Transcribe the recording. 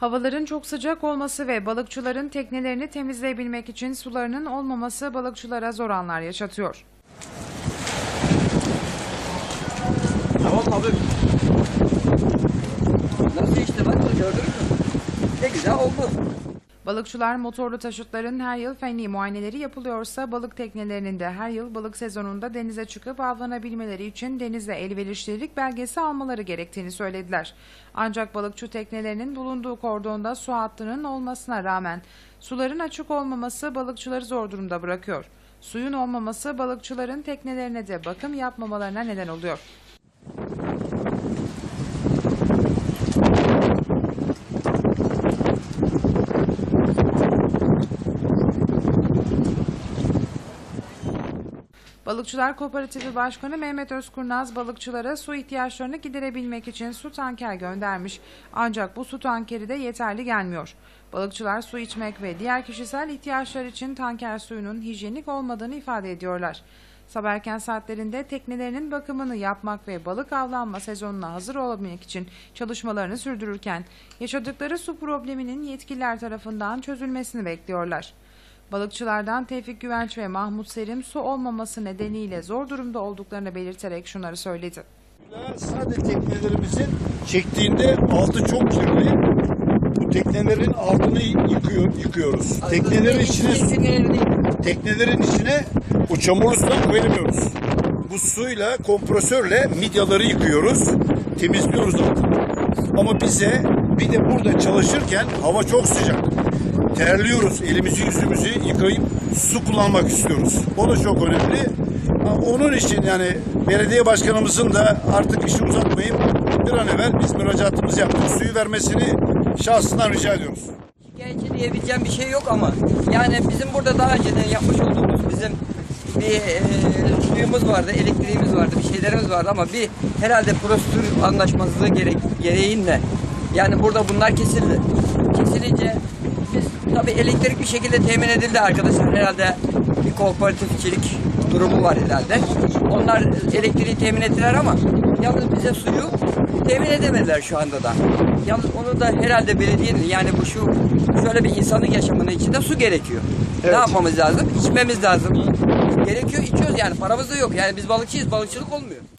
Havaların çok sıcak olması ve balıkçıların teknelerini temizleyebilmek için sularının olmaması balıkçılara zor anlar yaşatıyor. Tamam abi. Nasıl işte bak gördünüz mü? Ne güzel oldu. Balıkçılar motorlu taşıtların her yıl fenli muayeneleri yapılıyorsa balık teknelerinin de her yıl balık sezonunda denize çıkıp avlanabilmeleri için denizde elverişlilik belgesi almaları gerektiğini söylediler. Ancak balıkçı teknelerinin bulunduğu kordonda su hattının olmasına rağmen suların açık olmaması balıkçıları zor durumda bırakıyor. Suyun olmaması balıkçıların teknelerine de bakım yapmamalarına neden oluyor. Balıkçılar Kooperatifi Başkanı Mehmet Özkurnaz balıkçılara su ihtiyaçlarını giderebilmek için su tanker göndermiş. Ancak bu su tankeri de yeterli gelmiyor. Balıkçılar su içmek ve diğer kişisel ihtiyaçlar için tanker suyunun hijyenik olmadığını ifade ediyorlar. Sabah erken saatlerinde teknelerinin bakımını yapmak ve balık avlanma sezonuna hazır olabilmek için çalışmalarını sürdürürken yaşadıkları su probleminin yetkililer tarafından çözülmesini bekliyorlar. Balıkçılardan Tevfik Güvenç ve Mahmut Serim su olmaması nedeniyle zor durumda olduklarını belirterek şunları söyledi. Sadece teknelerimizin çektiğinde altı çok kirli. Bu teknelerin altını yıkıyor, yıkıyoruz. Teknelerin içine teknelerin içine o çamurlu sudan koyamıyoruz. Bu suyla kompresörle midyaları yıkıyoruz. Temizliyoruz altını. Ama bize bir de burada çalışırken hava çok sıcak. Terliyoruz. Elimizi yüzümüzü yıkayıp su kullanmak istiyoruz. O da çok önemli. Onun için yani belediye başkanımızın da artık işi uzatmayıp bir an evvel biz müracaatımızı yaptık. Suyu vermesini şahsından rica ediyoruz. Şikayetçi diyebileceğim bir şey yok ama yani bizim burada daha önceden yapmış olduğumuz bizim bir e, suyumuz vardı, elektriğimiz vardı, bir şeylerimiz vardı ama bir herhalde prosedür anlaşmazlığı gerek, gereğinle yani burada bunlar kesildi. Kesilince biz tabii elektrik bir şekilde temin edildi arkadaşlar herhalde bir kooperatifçilik durumu var herhalde. Onlar elektriği temin ettiler ama yalnız bize suyu temin edemediler şu anda da. Yalnız onu da herhalde belediyenin yani bu şu şöyle bir insanın yaşamının içinde su gerekiyor. Ne yapmamız lazım? İçmemiz lazım. Gerekiyor içiyoruz yani paramız da yok. Yani biz balıkçıyız balıkçılık olmuyor.